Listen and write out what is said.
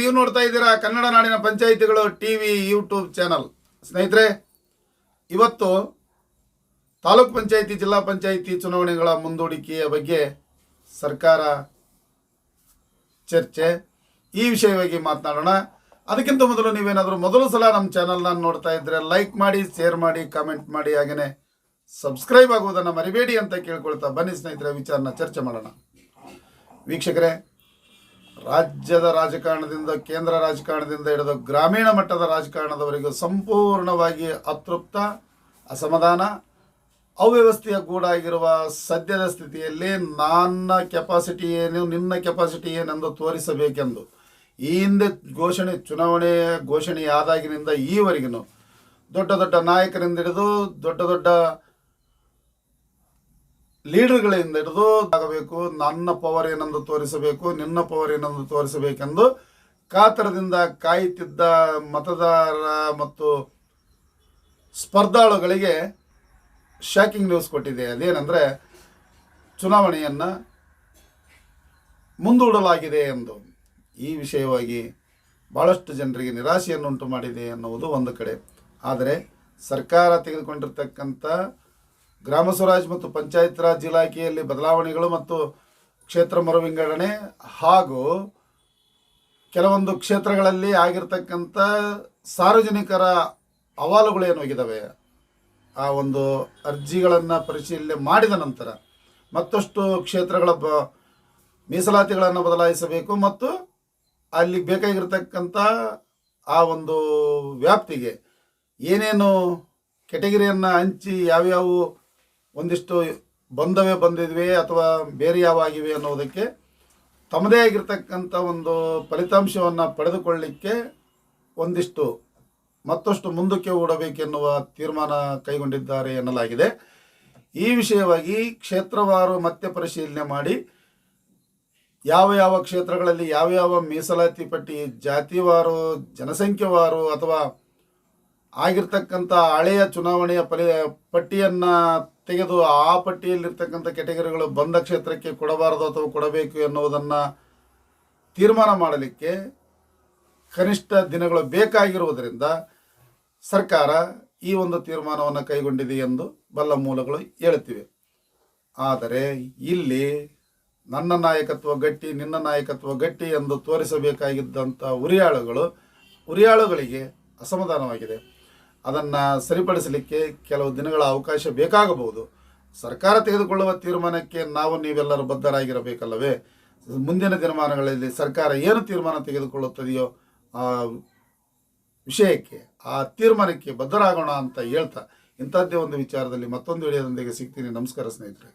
ನೀವು ನೋಡ್ತಾ ಇದ್ದೀರಾ ಕನ್ನಡ ನಾಡಿನ ಪಂಚಾಯಿತಿಗಳು ಟಿ ವಿ ಯೂಟ್ಯೂಬ್ ಚಾನಲ್. ಸ್ನೇಹಿತರೆ, ಇವತ್ತು ತಾಲೂಕ್ ಪಂಚಾಯಿತಿ, ಜಿಲ್ಲಾ ಪಂಚಾಯಿತಿ ಚುನಾವಣೆಗಳ ಮುಂದೂಡಿಕೆಯ ಬಗ್ಗೆ ಸರ್ಕಾರ ಚರ್ಚೆ. ಈ ವಿಷಯವಾಗಿ ಮಾತನಾಡೋಣ. ಅದಕ್ಕಿಂತ ಮೊದಲು ನೀವೇನಾದರೂ ಮೊದಲು ಸಲ ನಮ್ಮ ಚಾನಲ್ನ ನೋಡ್ತಾ ಇದ್ದರೆ ಲೈಕ್ ಮಾಡಿ, ಶೇರ್ ಮಾಡಿ, ಕಾಮೆಂಟ್ ಮಾಡಿ ಹಾಗೆಯೇ ಸಬ್ಸ್ಕ್ರೈಬ್ ಆಗುವುದನ್ನು ಮರಿಬೇಡಿ ಅಂತ ಕೇಳ್ಕೊಳ್ತಾ ಬನ್ನಿ ಸ್ನೇಹಿತರೆ, ವಿಚಾರನ ಚರ್ಚೆ ಮಾಡೋಣ. ವೀಕ್ಷಕರೇ ರಾಜ್ಯದ ರಾಜಕಾರಣದಿಂದ, ಕೇಂದ್ರ ರಾಜಕಾರಣದಿಂದ ಹಿಡಿದು ಗ್ರಾಮೀಣ ಮಟ್ಟದ ರಾಜಕಾರಣದವರೆಗೂ ಸಂಪೂರ್ಣವಾಗಿ ಅತೃಪ್ತ, ಅಸಮಾಧಾನ, ಅವ್ಯವಸ್ಥೆಯ ಗೂಡಾಗಿರುವ ಸದ್ಯದ ಸ್ಥಿತಿಯಲ್ಲಿ ನನ್ನ ಕೆಪಾಸಿಟಿ ಏನು, ನಿನ್ನ ಕೆಪಾಸಿಟಿ ಏನೆಂದು ತೋರಿಸಬೇಕೆಂದು ಈ ಹಿಂದೆ ಘೋಷಣೆ, ಚುನಾವಣೆ ಘೋಷಣೆಯಾದಾಗಿನಿಂದ ಈವರೆಗೂ ದೊಡ್ಡ ದೊಡ್ಡ ನಾಯಕರಿಂದ ಹಿಡಿದು ದೊಡ್ಡ ದೊಡ್ಡ ಲೀಡರ್ಗಳಿಂದ ಹಿಡಿದು ಆಗಬೇಕು, ನನ್ನ ಪವರ್ ಏನಂದು ತೋರಿಸಬೇಕು, ನಿನ್ನ ಪವರ್ ಏನಂದು ತೋರಿಸಬೇಕೆಂದು ಕಾತರದಿಂದ ಕಾಯುತ್ತಿದ್ದ ಮತದಾರ ಮತ್ತು ಸ್ಪರ್ಧಾಳುಗಳಿಗೆ ಶಾಕಿಂಗ್ ನ್ಯೂಸ್ ಕೊಟ್ಟಿದೆ. ಅದೇನೆಂದರೆ, ಚುನಾವಣೆಯನ್ನು ಮುಂದೂಡಲಾಗಿದೆ ಎಂದು. ಈ ವಿಷಯವಾಗಿ ಭಾಳಷ್ಟು ಜನರಿಗೆ ನಿರಾಶೆಯನ್ನುಂಟು ಮಾಡಿದೆ ಅನ್ನುವುದು ಒಂದು ಕಡೆ. ಆದರೆ ಸರ್ಕಾರ ತೆಗೆದುಕೊಂಡಿರ್ತಕ್ಕಂಥ ಗ್ರಾಮ ಸ್ವರಾಜ್ ಮತ್ತು ಪಂಚಾಯತ್ ರಾಜ್ ಇಲಾಖೆಯಲ್ಲಿ ಬದಲಾವಣೆಗಳು ಮತ್ತು ಕ್ಷೇತ್ರ ಮರುವಿಂಗಡಣೆ ಹಾಗೂ ಕೆಲವೊಂದು ಕ್ಷೇತ್ರಗಳಲ್ಲಿ ಆಗಿರ್ತಕ್ಕಂಥ ಸಾರ್ವಜನಿಕರ ಅಹವಾಲುಗಳೇನು ಹೋಗಿದ್ದಾವೆ? ಆ ಒಂದು ಅರ್ಜಿಗಳನ್ನು ಪರಿಶೀಲನೆ ಮಾಡಿದ ನಂತರ ಮತ್ತಷ್ಟು ಕ್ಷೇತ್ರಗಳ ಬ ಮೀಸಲಾತಿಗಳನ್ನು ಬದಲಾಯಿಸಬೇಕು ಮತ್ತು ಅಲ್ಲಿ ಬೇಕಾಗಿರ್ತಕ್ಕಂಥ ಆ ಒಂದು ವ್ಯಾಪ್ತಿಗೆ ಏನೇನು ಕೆಟಗರಿಯನ್ನು ಹಂಚಿ ಯಾವ್ಯಾವ ಒಂದಿಷ್ಟು ಬಂದವೇ ಬಂದಿದ್ವಿ ಅಥವಾ ಬೇರೆ ಯಾವಾಗಿವೆ ಅನ್ನೋದಕ್ಕೆ ತಮ್ಮದೇ ಆಗಿರ್ತಕ್ಕಂಥ ಒಂದು ಫಲಿತಾಂಶವನ್ನು ಪಡೆದುಕೊಳ್ಳಲಿಕ್ಕೆ ಒಂದಿಷ್ಟು, ಮತ್ತಷ್ಟು ಮುಂದಕ್ಕೆ ಓಡಬೇಕೆನ್ನುವ ತೀರ್ಮಾನ ಕೈಗೊಂಡಿದ್ದಾರೆ ಎನ್ನಲಾಗಿದೆ. ಈ ವಿಷಯವಾಗಿ ಕ್ಷೇತ್ರವಾರು ಮತ್ತೆ ಪರಿಶೀಲನೆ ಮಾಡಿ ಯಾವ ಯಾವ ಕ್ಷೇತ್ರಗಳಲ್ಲಿ ಯಾವ ಯಾವ ಮೀಸಲಾತಿ ಪಟ್ಟಿ ಜಾತಿವಾರು, ಜನಸಂಖ್ಯೆವಾರು ಅಥವಾ ಆಗಿರ್ತಕ್ಕಂಥ ಹಳೆಯ ಚುನಾವಣೆಯ ಫಲಿ ಪಟ್ಟಿಯನ್ನು ತೆಗೆದು ಆ ಪಟ್ಟಿಯಲ್ಲಿರ್ತಕ್ಕಂಥ ಕೆಟಗರಿಗಳು ಬಂದ ಕ್ಷೇತ್ರಕ್ಕೆ ಕೊಡಬಾರದು ಅಥವಾ ಕೊಡಬೇಕು ಎನ್ನುವುದನ್ನು ತೀರ್ಮಾನ ಮಾಡಲಿಕ್ಕೆ ಕನಿಷ್ಠ ದಿನಗಳು ಬೇಕಾಗಿರುವುದರಿಂದ ಸರ್ಕಾರ ಈ ಒಂದು ತೀರ್ಮಾನವನ್ನು ಕೈಗೊಂಡಿದೆ ಎಂದು ಬಲ್ಲ ಮೂಲಗಳು ಹೇಳುತ್ತಿವೆ. ಆದರೆ ಇಲ್ಲಿ ನನ್ನ ನಾಯಕತ್ವ ಗಟ್ಟಿ, ನಿನ್ನ ನಾಯಕತ್ವ ಗಟ್ಟಿ ಎಂದು ತೋರಿಸಬೇಕಾಗಿದ್ದಂಥ ಉರಿಯಾಳುಗಳು, ಉರಿಯಾಳುಗಳಿಗೆ ಅಸಮಾಧಾನವಾಗಿದೆ. ಅದನ್ನು ಸರಿಪಡಿಸಲಿಕ್ಕೆ ಕೆಲವು ದಿನಗಳ ಅವಕಾಶ ಬೇಕಾಗಬಹುದು. ಸರ್ಕಾರ ತೆಗೆದುಕೊಳ್ಳುವ ತೀರ್ಮಾನಕ್ಕೆ ನಾವು ನೀವೆಲ್ಲರೂ ಬದ್ಧರಾಗಿರಬೇಕಲ್ಲವೇ? ಮುಂದಿನ ದಿನಮಾನಗಳಲ್ಲಿ ಸರ್ಕಾರ ಏನು ತೀರ್ಮಾನ ತೆಗೆದುಕೊಳ್ಳುತ್ತದೆಯೋ ಆ ವಿಷಯಕ್ಕೆ, ಆ ತೀರ್ಮಾನಕ್ಕೆ ಬದ್ಧರಾಗೋಣ ಅಂತ ಹೇಳ್ತಾ ಇಂಥದ್ದೇ ಒಂದು ವಿಚಾರದಲ್ಲಿ ಮತ್ತೊಂದು ವಿಡಿಯೋದೊಂದಿಗೆ ಸಿಗ್ತೀನಿ. ನಮಸ್ಕಾರ ಸ್ನೇಹಿತರೆ.